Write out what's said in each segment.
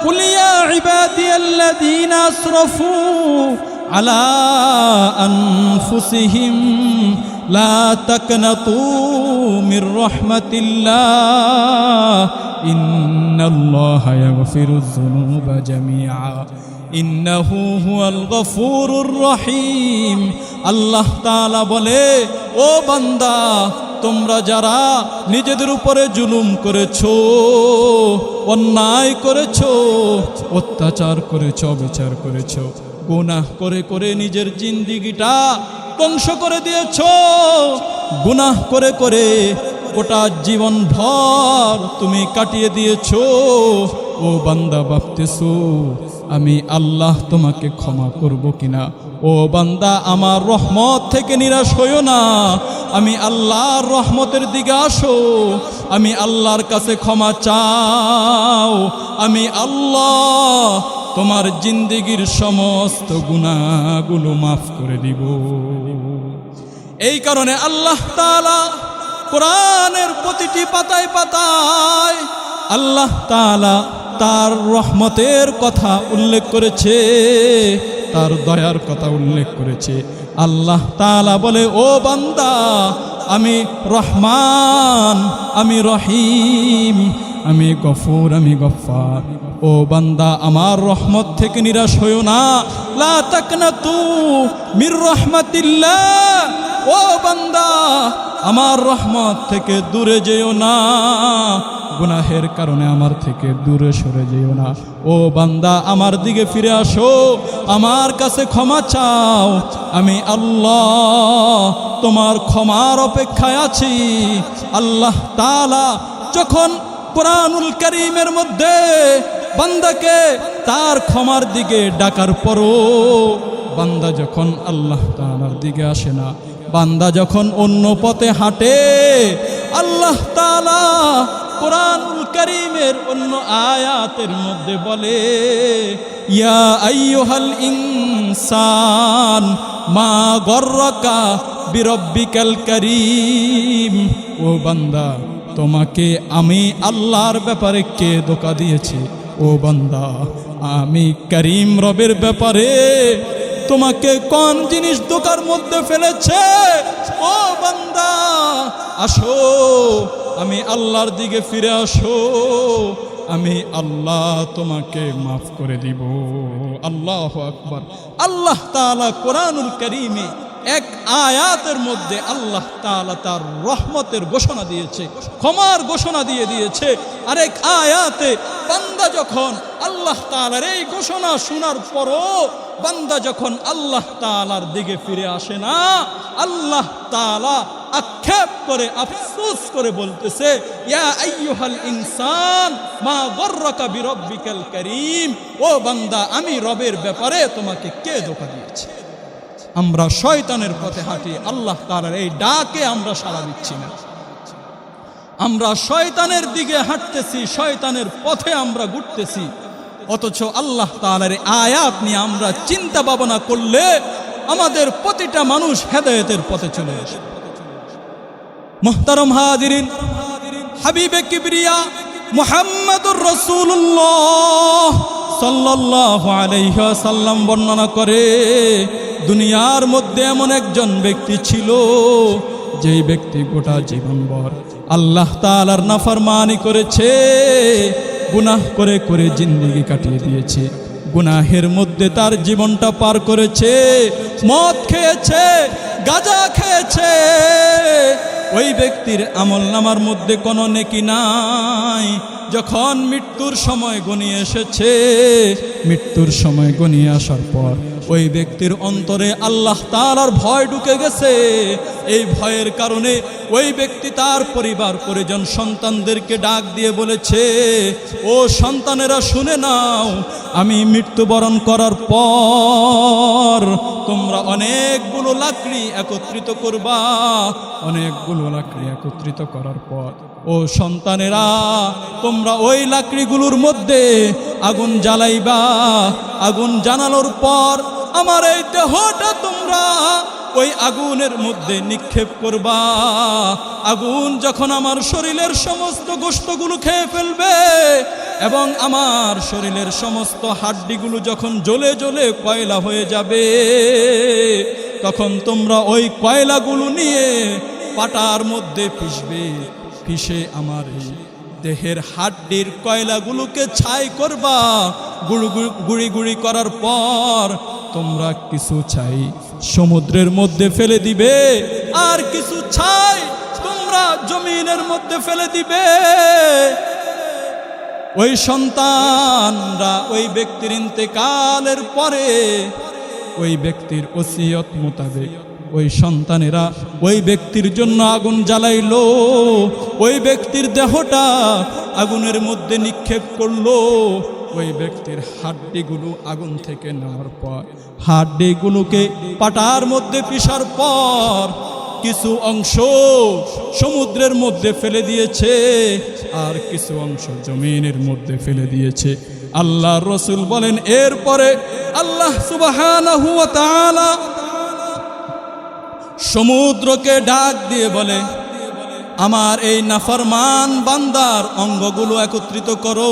قل يا عبادي الذين أسرفوا على أنفسهم لا تقنطوا من رحمة الله إن الله يغفر الذنوب جميعا إنه هو الغفور الرحيم আল্লাহ তাআলা বলে ও বান্দা তোমরা যারা নিজেদের উপরে জুলুম করেছ, অন্যায় করেছ, অত্যাচার করেছ, অবিচার করেছ, গুনাহ করে করে নিজের জিন্দিগিটা ধ্বংস করে দিয়েছ, গুনাহ করে করে গোটা জীবন ভর তুমি কাটিয়ে দিয়েছ, ও বান্দা ভাবতেছো, আমি আল্লাহ তোমাকে ক্ষমা করব কিনা? ও বান্দা, আমার রহমত থেকে নিরাশ হইও না। আমি আল্লাহর রহমতের দিকে আসো। আমি আল্লাহর কাছে ক্ষমা চাও। আমি আল্লাহ তোমার জিন্দিগির সমস্ত গুণাগুলো মাফ করে দিব। এই কারণে আল্লাহ তালা কোরআনের প্রতিটি পাতায় পাতায় আল্লাহ তাআলা তার রহমতের কথা উল্লেখ করেছে। তার দয়ার কথা উল্লেখ করেছে। আল্লাহ তালা বলে, ও বান্দা, আমি রহমান, আমি রহিম, আমি গফুর, আমি গফার ও বান্দা, আমার রহমত থেকে নিরাশ হইও না। লা তাকনাতু মির রহমাতিল্লাহ। ও বান্দা, আমার রহমত থেকে দূরে যেও না। গুনাহের কারণে আমার থেকে দূরে সরে যেও না। ও বান্দা, আমার দিকে ফিরে আসো। আমার কাছে ক্ষমা চাও। আমি আল্লাহ তোমার ক্ষমার অপেক্ষায় আছি। আল্লাহ তালা যখন কোরআনুল করিমের মধ্যে বান্দাকে তার ক্ষমার দিকে ডাকার পরও বান্দা যখন আল্লাহ তাআলার দিকে আসে না, বান্দা যখন অন্য পথে হাঁটে, আল্লাহ তালা কোরআনুল করিমের অন্য আয়াতের মধ্যে বলে, ইয়া আইয়ুহাল ইনসান, মা গর্রকা বিরব্বিকাল করিম। ও বান্দা, তোমাকে আমি আল্লাহর ব্যাপারে কে ধোকা দিয়েছি? ও বান্দা, আমি করিম রবের ব্যাপারে তোমাকে কোন জিনিস দোকার মধ্যে ফেলেছে? ও বান্দা, আসো আমি আল্লাহর দিকে ফিরে আসো, আমি আল্লাহ তোমাকে মাফ করে দিব। আল্লাহ আকবার। আল্লাহ তাআলা কোরআনুল করিমে এক আয়াতের মধ্যে আল্লাহ তাআলা তার রহমতের ঘোষণা দিয়েছে, ক্ষমার ঘোষণা দিয়ে দিয়েছে। আরেক আয়াতে বান্দা যখন আল্লাহ তাআলার এই ঘোষণা শোনার পরও বান্দা যখন আল্লাহ তালার দিকে ফিরে আসে না, আল্লাহ তাআলা আক্ষেপ করে, আফসোস করে বলতেছে, ইয়া ইনসান, মা করিম। ও বান্দা, আমি রবের ব্যাপারে তোমাকে কে ধোকা দিয়েছে? আমরা শয়তানের পথে হাঁটি, আল্লাহ তাআলার এই ডাকে আমরা সাড়া দিচ্ছি না। আমরা শয়তানের দিকে হাঁটতেছি, শয়তানের পথে আমরা ঘুরতেছি। অথচ আল্লাহ তাআলার এই আয়াত নিয়ে আমরা চিন্তা ভাবনা করলে আমাদের প্রতিটা মানুষ হেদায়েতের পথে চলে আসে। মোহতারম হাজিরিন, হাবিবে কিবরিয়া মুহাম্মাদুর রাসূলুল্লাহ সাল্লাল্লাহু আলাইহি ওয়াসাল্লাম বর্ণনা করে, দুনিয়ার মধ্যে এমন একজন ব্যক্তি ছিল যেই ব্যক্তি গোটা জীবনভর আল্লাহ তাআলার নাফরমানি করেছে, গুনাহ করে করে জিন্দেগি কাটিয়ে দিয়েছে, গুনাহের মধ্যে তার জীবনটা পার করেছে, মদ খেয়েছে, গাজা খেয়েছে। ওই ব্যক্তির আমল নামার মধ্যে কোনো নেকি নাই। যখন মৃত্যুর সময় গনিয়ে এসেছে, মৃত্যুর সময় গনিয়ে আসার পর ওই ব্যক্তির অন্তরে আল্লাহ তাআলার ভয় ঢুকে গেছে। এই ভয়ের কারণে ওই ব্যক্তি তার পরিবার পরিজন সন্তানদেরকে ডাক দিয়ে বলেছে ও সন্তানেরা শুনে নাও আমি মৃত্যুবরণ করার পর তোমরা অনেকগুলো লাকড়ি একত্রিত করবা। অনেকগুলো লাকড়ি একত্রিত করার পর ও সন্তানেরা তোমরা ওই লাকড়িগুলোর মধ্যে আগুন জ্বালাইবা। আগুন জানানোর পর আমার এই দেহটা তোমরা ওই আগুনের মধ্যে নিক্ষেপ করবা। আগুন যখন আমার শরীরের সমস্ত গোস্তগুলো খেয়ে ফেলবে এবং আমার শরীরের সমস্ত হাড্ডিগুলো যখন জ্বলে জ্বলে কয়লা হয়ে যাবে, তখন তোমরা ওই কয়লাগুলো নিয়ে পাটার মধ্যে পিষবে। পিষে আমার দেহের হাড্ডির কয়লাগুলোকে ছাই করবা। গুড়ি গুড়ি করার পর তোমরা কিছু চাই। সমুদ্রের মধ্যে ফেলে দিবে, আর কিছু ছাই তোমরা জমিনের মধ্যে ফেলে দিবে। ওই সন্তানরা ওই ব্যক্তির ইন্তেকালের পরে, ওই ব্যক্তির ওসিয়ত মোতাবেক ওই সন্তানেরা ওই ব্যক্তির জন্য আগুন জ্বালাইলো, ওই ব্যক্তির দেহটা আগুনের মধ্যে নিক্ষেপ করল। ওই ব্যক্তির হাড্ডিগুলো আগুন থেকে নেওয়ার পর, হাড্ডিগুলোকে পাটার মধ্যে পিসার পর কিছু অংশ সমুদ্রের মধ্যে ফেলে দিয়েছে আর কিছু অংশ জমিনের মধ্যে ফেলে দিয়েছে। আল্লাহ রসুল বলেন, এরপরে আল্লাহ ওয়া সমুদ্রকে ডাক দিয়ে বলে, আমার এই নাফরমান বান্দার অঙ্গগুলো একত্রিত করো।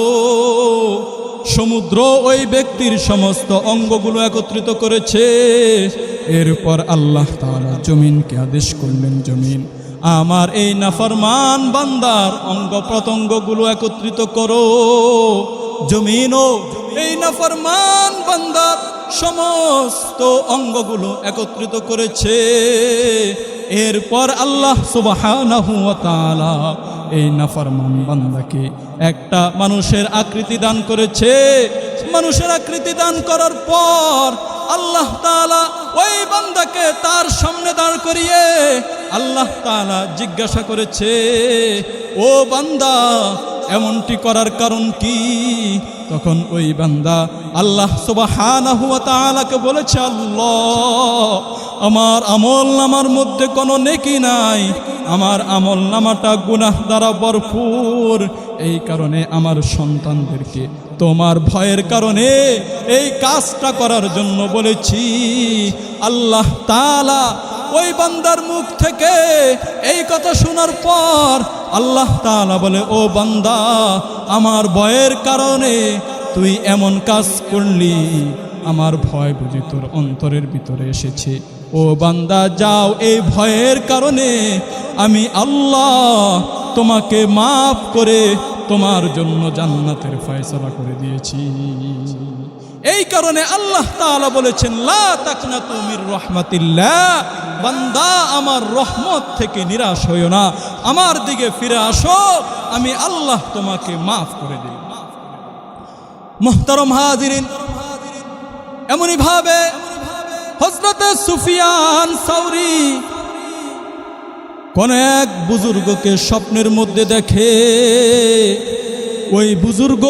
সমুদ্র ওই ব্যক্তির সমস্ত অঙ্গগুলো একত্রিত করেছে। এরপর আল্লাহ তাআলা জমিনকে আদেশ করলেন, জমিন, আমার এই নাফরমান বান্দার অঙ্গ প্রত্যঙ্গগুলো একত্রিত করো। জমিনও এই নাফরমান বান্দার সমস্ত অঙ্গগুলো একত্রিত করেছে। এরপর আল্লাহ তাআলা এই নাফরমান বান্দাকে একটা মানুষের আকৃতি দান করেছে। মানুষের আকৃতি দান করার পর আল্লাহ তালা ওই বান্দাকে তার সামনে দাঁড় করিয়ে আল্লাহ তালা জিজ্ঞাসা করেছে, ও বান্দা, এমনটি করার কারণ কি? তখন ওই বান্দা আল্লাহ তাআলাকে বলেছে, আল্লাহ আমার আমল নামার মধ্যে কোনো নেকি নাই। আমার আমল নামাটা গুনাহ দ্বারা ভরপুর। এই কারণে আমার সন্তানদেরকে তোমার ভয়ের কারণে এই কাজটা করার জন্য বলেছি, আল্লাহ তাআলা ওই বান্দার মুখ থেকে এই কথা শোনার পর আল্লাহ তাআলা বলে, ও বান্দা, আমার ভয়ের কারণে তুই এমন কাজ করলি। আমার ভয় বুঝি তোর অন্তরের ভিতরে এসেছে। ও বান্দা, যাও এই ভয়ের কারণে আমি আল্লাহ তোমাকে মাফ করে তোমার জন্য জান্নাতের ফয়সলা করে দিয়েছি। এই কারণে আল্লাহ তাআলা বলেছেন, লা তাকনাতু মির রাহমাতিল্লাহ। বান্দা, আমার রহমত থেকে নিরাশ হইও না। আমার দিকে ফিরে আসো, আমি আল্লাহ তোমাকে মাফ করে দিই। মোহতারম হাজিরিন, এমনই ভাবে হজরতে সুফিয়ান সাউরি কোন এক বুজুর্গকে স্বপ্নের মধ্যে দেখে ওই বুজুর্গ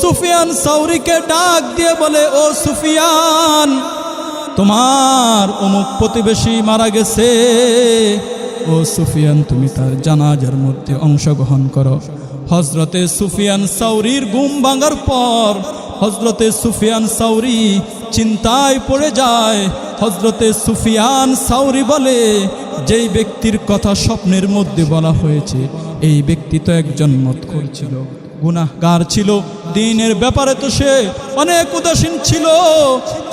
সুফিয়ান সাউরিকে ডাক দিয়ে বলে, ও সুফিয়ান, তোমার অমুক প্রতিবেশী মারা গেছে। ও সুফিয়ান, তুমি তার জানাজার মধ্যে অংশগ্রহণ করো। হজরতে সুফিয়ান সাউরির গুম ভাঙার পর হজরতে সুফিয়ান সাউরি চিন্তায় পড়ে যায়। হজরতে সুফিয়ান সাউরি বলে, যেই ব্যক্তির কথা স্বপ্নের মধ্যে বলা হয়েছে, এই ব্যক্তি তো একজন মত করেছিল গুনাহগার ছিল। দিনের ব্যাপারে তো সে অনেক উদাসীন ছিল।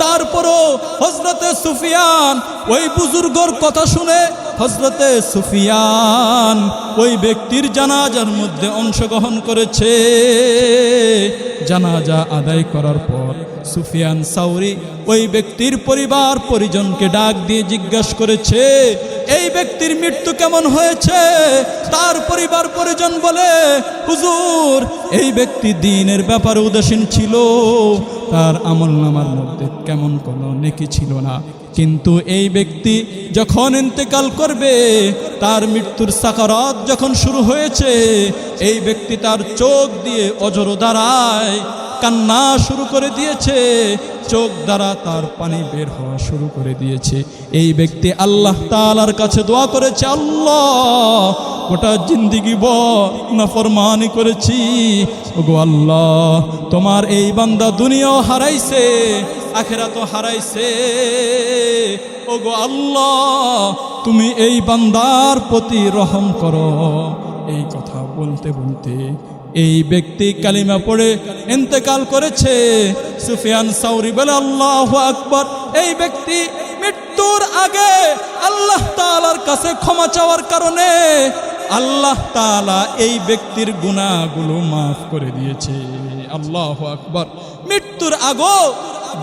তারপরও হজরতে সুফিয়ান ওই বুজুর্গর কথা শুনে হজরতে সুফিয়ান ওই ব্যক্তির জানাজার মধ্যে অংশগ্রহণ করেছে। জানাজা আদায় করার পর সুফিয়ান সাউরি ওই ব্যক্তির পরিবার পরিজনকে ডাক দিয়ে জিজ্ঞাসা করেছে, এই ব্যক্তির মৃত্যু কেমন হয়েছে? তার পরিবার পরিজন বলে, হুজুর, এই ব্যক্তি দিনের ব্যাপারে উদাসীন ছিল। তার আমল নামার মধ্যে কেমন কোনো নেকি ছিল না। কিন্তু এই ব্যক্তি যখন ইন্তেকাল করবে, তার মৃত্যুর সাকারাত যখন শুরু হয়েছে, এই ব্যক্তি তার চোখ দিয়ে অজর দাঁড়ায় কান্না শুরু করে দিয়েছে, চোখ দ্বারা তার পানি বের হওয়া শুরু করে দিয়েছে। এই ব্যক্তি আল্লাহ তালার কাছে দোয়া করেছে, আল্লাহ, গোটা জিন্দিগি ব নাফরমানি করেছি। ওগো আল্লাহ, তোমার এই বান্দা দুনিয়াও হারাইছে আখেরা তো হারাইছে। ও ওগো আল্লাহ, তুমি এই বান্দার প্রতি রহম করো। এই কথা বলতে বলতে এই ব্যক্তি কালিমা পড়ে ইন্তেকাল করেছে। সুফিয়ান সাউরি বলে, আল্লাহ আকবর। এই ব্যক্তি মৃত্যুর আগে আল্লাহ তাআলার কাছে ক্ষমা চাওয়ার কারণে আল্লাহ তাআলা এই ব্যক্তির গুণাগুলো মাফ করে দিয়েছে। আল্লাহ আকবর। মৃত্যুর আগেও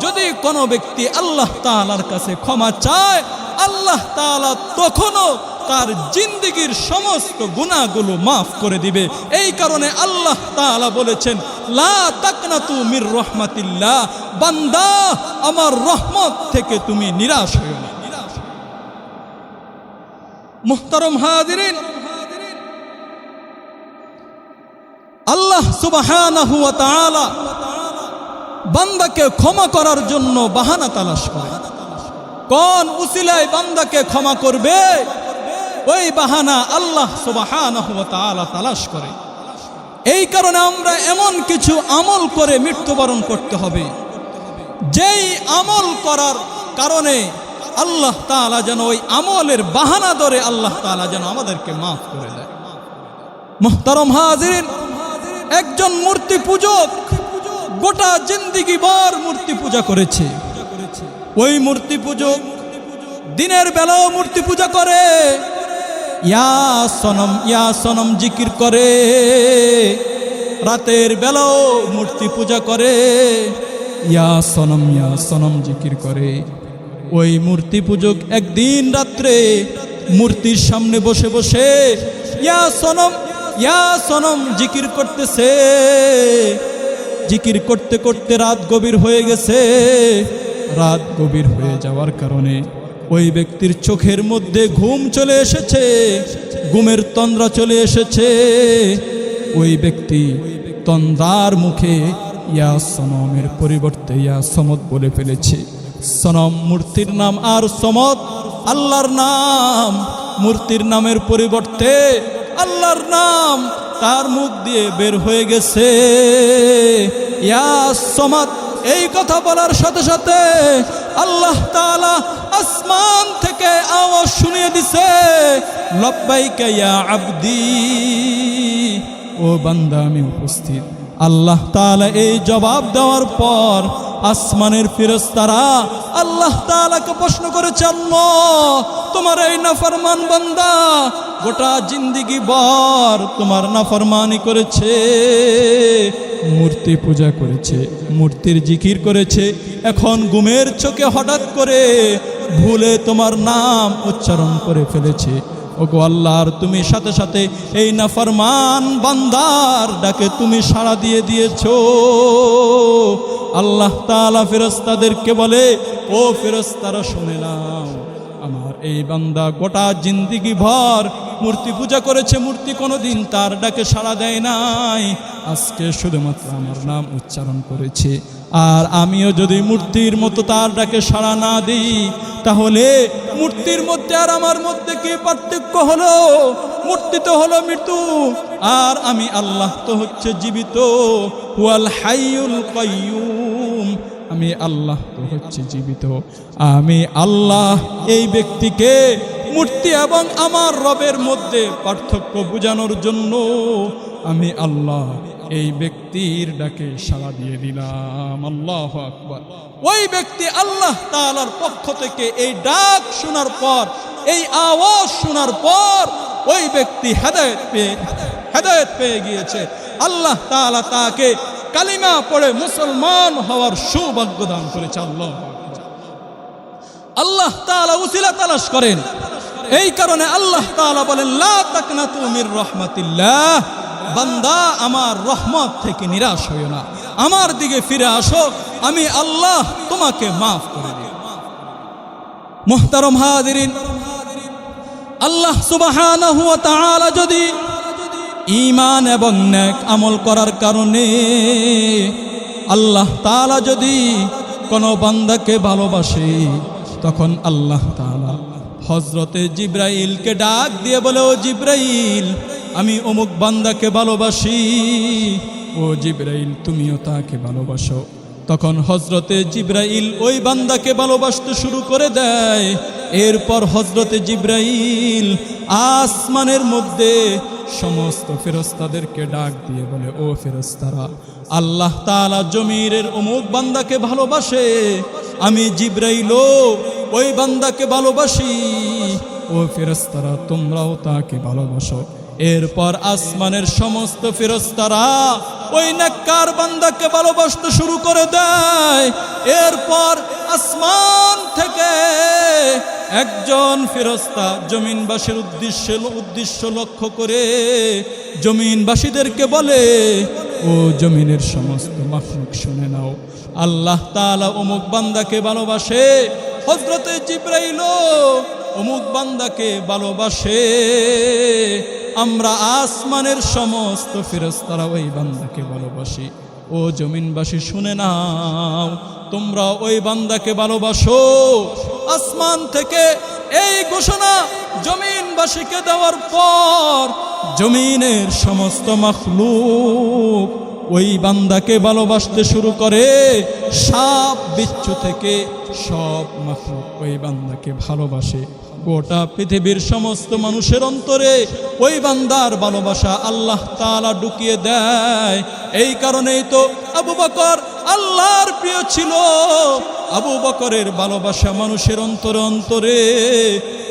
যদি কোনো ব্যক্তি আল্লাহ তাআলার কাছে ক্ষমা চায়, আল্লাহ তাআলা তখনও তার জিন্দিগির সমস্ত গুণাগুলো মাফ করে দিবে। এই কারণে আল্লাহ তাআলা বলেছেন, লা তাকনাতু মির রহমাতিল্লাহ। বান্দা, আমার রহমত থেকে তুমি নিরাশ না। মুহতারম হাজিরিন, আল্লাহ তাআলা বান্দাকে ক্ষমা করার জন্য বাহানা তালাশ করে। কোন উসিলায় বান্দাকে ক্ষমা করবে? ওই বাহানা আল্লাহ তালাশ করে। এই কারণে আমরা এমন কিছু আমল করে মৃত্যুবরণ করতে হবে। যেই আমল করার কারণে আল্লাহ তাআলা যেন ওই আমলের বাহানা ধরে আল্লাহ তাআলা যেন আমাদেরকে মাফ করে দেয়। মোহতারম হাজিরিন, একজন মূর্তি পূজক গোটা জিন্দিগি বার মূর্তি পূজা করেছে। ওই মূর্তি পুজো দিনের বেলাও মূর্তি পূজা করে। ইয়া সনম ইয়া সনম জিকির করে। রাতের বেলাও মূর্তি পূজা করে। ইয়া সনম ইয়া সনম জিকির করে। ওই মূর্তি পূজক একদিন রাত্রে মূর্তির সামনে বসে বসে ইয়া সনম ইয়া সনম জিকির করতেছে। জিকির করতে করতে রাত গভীর হয়ে গেছে। রাত গভীর হয়ে যাওয়ার কারণে ওই ব্যক্তির চোখের মধ্যে ঘুম চলে এসেছে, ঘুমের তন্দ্রা চলে এসেছে। ওই ব্যক্তি তন্দ্রার মুখে ইয়া সনমের পরিবর্তে ইয়া সমদ বলে ফেলেছে। সনম মূর্তির নাম আর সমদ আল্লাহর নাম। মূর্তির নামের পরিবর্তে আল্লাহর নাম। তার মুখ দিয়ে বের হয়ে গেছে? ইয়া এই কথা বলার সাথে সাথে আল্লাহ আসমান থেকে আওয়াজ শুনিয়ে দিছে আবদি, ও বান্দা আমি উপস্থিত। আল্লাহ তাআলা এই জবাব দেওয়ার পর আসমানের ফিরস্তারা আল্লাহ তাআলাকে প্রশ্ন করেছে তোমার এই নাফরমান বান্দা গোটা জিন্দিগি বর তোমার নাফরমানি করেছে, মূর্তি পূজা করেছে, মূর্তির জিকির করেছে, এখন গুমের চোখে হঠাৎ করে ভুলে তোমার নাম উচ্চারণ করে ফেলেছে। ওগো আল্লাহর তুমি সাথে সাথে এই নাফরমান বান্দার ডাকে তুমি সাড়া দিয়ে দিয়েছ। আল্লাহ তাআলা ফেরেশতাদেরকে বলে, ও ফেরেশতারা, শুনে নাও, আমার এই বান্দা গোটা জিন্দিগি ভর মূর্তি পূজা করেছে, মূর্তি কোনোদিন তার ডাকে সাড়া দেয় নাই। আজকে শুধুমাত্র আমার নাম উচ্চারণ করেছে, আর আমিও যদি মূর্তির মতো তার ডাকে সাড়া না দিই, তাহলে মূর্তির মধ্যে আর আমার মধ্যে কি পার্থক্য হলো? মূর্তি তো হলো মৃত্যু, আর আমি আল্লাহ তো হচ্ছে জীবিত। ওয়াল হাইউল কাইয়ুম। আমি আল্লাহ হচ্ছে জীবিত। আমি আল্লাহ এই ব্যক্তিকে, মূর্তি এবং আমার রবের মধ্যে পার্থক্য বোঝানোর জন্য আমি আল্লাহ এই ব্যক্তির ডাকে সাড়া দিয়ে দিলাম। আল্লাহ আকবার। ওই ব্যক্তি আল্লাহ তাআলার পক্ষ থেকে এই ডাক শোনার পর, এই আওয়াজ শোনার পর, ওই ব্যক্তি হেদায়েত পেয়ে হেদায়েত পেয়ে গিয়েছে। আল্লাহ তাআলা তাকে কালিমা পড়ে মুসলমান হওয়ার সৌভাগ্য দান করেছে আল্লাহ। আল্লাহ তাআলা উসিলা তালাশ করেন। এই কারণে আল্লাহ তাআলা বলেন রাহমাতিল্লাহ। বান্দা আমার রহমত থেকে নিরাশ হইও না। আমার দিকে ফিরে আসো, আমি আল্লাহ তোমাকে মাফ করে দিই মোহতারম হাদিরিন আল্লাহ তাআলা যদি ঈমান এবং নেক আমল করার কারণে আল্লাহ তালা যদি কোনো বান্দাকে ভালোবাসে, তখন আল্লাহ তালা হজরতে জিব্রাইলকে ডাক দিয়ে বলে, ও জিব্রাইল, আমি অমুক বান্দাকে ভালোবাসি। ও জিব্রাইল, তুমিও তাকে ভালোবাসো। তখন হজরতে জিব্রাইল ওই বান্দাকে ভালোবাসতে শুরু করে দেয়। এরপর হজরতে জিব্রাইল আসমানের মধ্যে সমস্ত ফেরস্তাদেরকে ডাক দিয়ে বলে, ও ফেরস্তারা, আল্লাহ তাআলা জমিরের অমুক বান্দাকে ভালোবাসে। আমি জিব্রাইল ওই বান্দাকে ভালোবাসি। ও ফেরস্তারা, তোমরাও তাকে ভালোবাসো। এরপর আসমানের সমস্ত ফেরস্তারা ওই নাক্কার বান্দাকে ভালোবাসতে শুরু করে দেয়। এরপর আসমান থেকে একজন ফেরস্তা জমিনবাসীর উদ্দেশ্য উদ্দেশ্য লক্ষ্য করে জমিনবাসীদেরকে বলে, ও জমিনের সমস্ত মাফলুক শুনে নাও। আল্লাহ তাআলা অমুক বান্দাকে ভালোবাসে। হজরতে জিব্রাইল অমুক বান্দাকে ভালোবাসে। আমরা আসমানের সমস্ত ফেরস্তারা ওই বান্দাকে ভালোবাসি। ও জমিনবাসী শুনে নাও তোমরা ওই বান্দাকে ভালোবাসো। আসমান থেকে এই ঘোষণা জমিনবাসীকে দেওয়ার পর জমিনের সমস্ত মখলুক ওই বান্দাকে ভালোবাসতে শুরু করে। সাপ বিচ্ছু থেকে সব মখলুক ওই বান্দাকে ভালোবাসে। গোটা পৃথিবীর সমস্ত মানুষের অন্তরে ওই বান্দার ভালোবাসা আল্লাহ তালা ঢুকিয়ে দেয়। এই কারণেই তো আবু বকর আল্লাহর প্রিয় ছিল আবু বকরের ভালোবাসা মানুষের অন্তরে অন্তরে।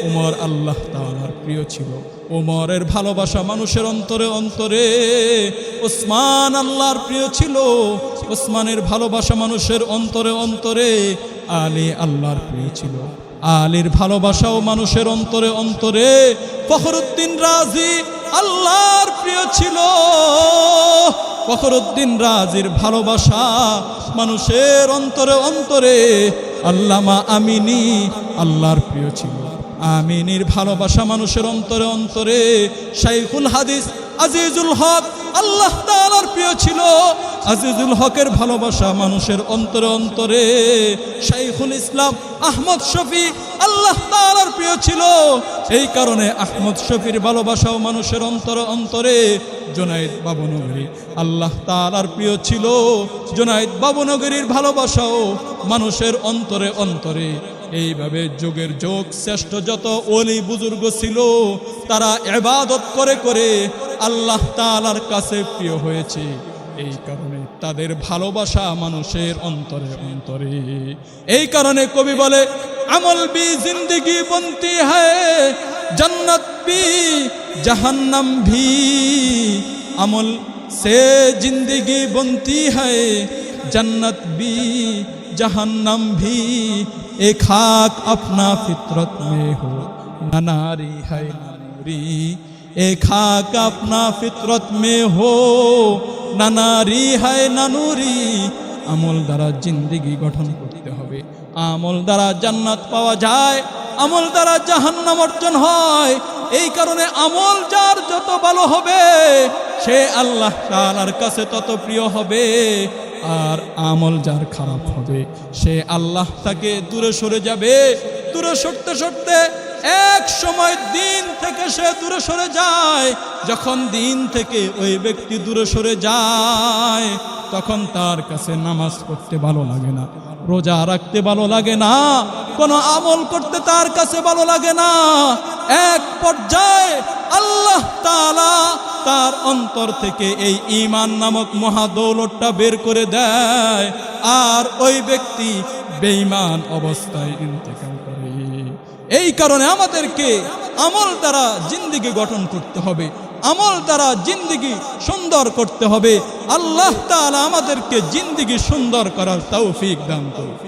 উমর আল্লাহ তাআলার প্রিয় ছিল। ওমরের ভালোবাসা মানুষের অন্তরে অন্তরে। ওসমান আল্লাহর প্রিয় ছিল। ওসমানের ভালোবাসা মানুষের অন্তরে অন্তরে। আলী আল্লাহর প্রিয় ছিল। আলীর ভালোবাসাও মানুষের অন্তরে অন্তরে। ফখরুদ্দিন রাজি আল্লাহর প্রিয় ছিল। ফখরুদ্দিন রাজির ভালোবাসা মানুষের অন্তরে অন্তরে আল্লামা আমিনী আল্লাহর প্রিয় ছিল। আমিনীর ভালোবাসা মানুষের অন্তরে অন্তরে শাইফুল হাদিস আজিজুল হক আল্লাহ তাআলার প্রিয় ছিল আজিজুল হকের ভালোবাসা মানুষের অন্তরে অন্তরে। শাইখুল ইসলাম আহমদ শফি আল্লাহ তাআলার প্রিয় ছিল। এই কারণে আহমদ শফির ভালোবাসাও মানুষের অন্তরে অন্তরে। জোনাইদ বাবুনগরী আল্লাহ তাআলার প্রিয় ছিল। জোনাইদ বাবুনগরীর ভালোবাসাও মানুষের অন্তরে অন্তরে। এইভাবে যুগের যোগ শ্রেষ্ঠ যত অলি বুজুর্গ ছিল, তারা এবাদত করে করে আল্লাহ তালার কাছে প্রিয় হয়েছে। এই কারণে তাদের ভালোবাসা মানুষের অন্তরে অন্তরে। এই কারণে কবি বলে, আমল বি জিন্দিগি বন্তি হ্যায় বি জাহান্নাম ভি। আমল সে জিন্দিগি বন্তি হ্যায় জন্নত বি জাহান্নাম ভি। एक खाक अपना फितरत में हो न नारी है न नूरी एक खाक अपना फितरत में हो न नारी है न নূরি আমল দ্বারা জিন্দিগি গঠন করতে হবে আমল দ্বারা জান্নাত পাওয়া যায় আমল দ্বারা জাহান্নাম অর্জন হয় এই কারণে আমল যার যত ভালো হবে সে আল্লাহ তাআলার কাছে তত প্রিয় হবে আর আমল যার খারাপ হবে, সে আল্লাহ তাকে দূরে সরে যাবে। দূরে সরতে সরতে এক সময় দিন থেকে সে দূরে সরে যায়। যখন দিন থেকে ওই ব্যক্তি দূরে সরে যায়, তখন তার কাছে নামাজ পড়তে ভালো লাগে না, রোজা রাখতে ভালো লাগে না, কোনো আমল করতে তার কাছে ভালো লাগে না। এক পর্যায়ে আল্লাহ তাআলা তার অন্তর থেকে এই ইমান নামক মহাদৌলতটা বের করে দেয়। আর ওই ব্যক্তি বেঈমান অবস্থায় ইন্তেকাল করে। এই কারণে আমাদেরকে আমল দ্বারা জিন্দিগি গঠন করতে হবে। আমল দ্বারা জিন্দিগি সুন্দর করতে হবে। আল্লাহ তাআলা আমাদেরকে জিন্দিগি সুন্দর করার তৌফিক দান করুন।